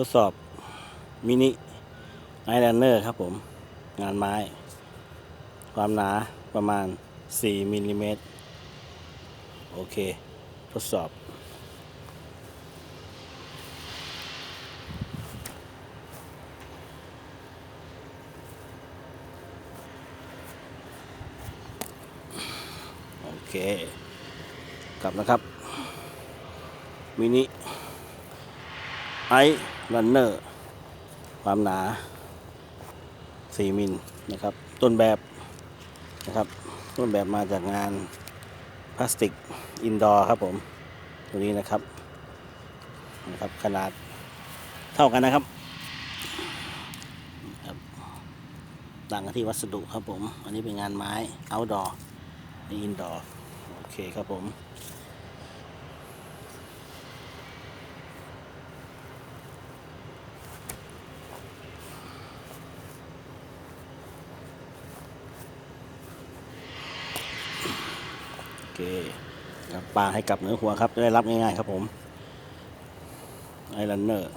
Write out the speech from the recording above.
ทดสอบมินิไอแลนเนอร์ครับผม งานไม้ ความหนาประมาณ 4มิลลิเมตรโอเค ทดสอบ โอเค กลับนะครับ มินิ ไอรันเนอร์ ความหนา 4 มิลนะครับ ต้นแบบนะครับ ต้นแบบมาจากงานพลาสติกอินดอร์ครับผม ตัวนี้นะครับนะครับ ขนาดเท่ากันนะครับต่างกันที่วัสดุครับผม อันนี้เป็นงานไม้ outdoor นี่อินดอร์โอเคครับผม เคครับปลาให้กลับเนื้อหัวครับจะได้รับง่ายๆครับผมไอรันเนอร์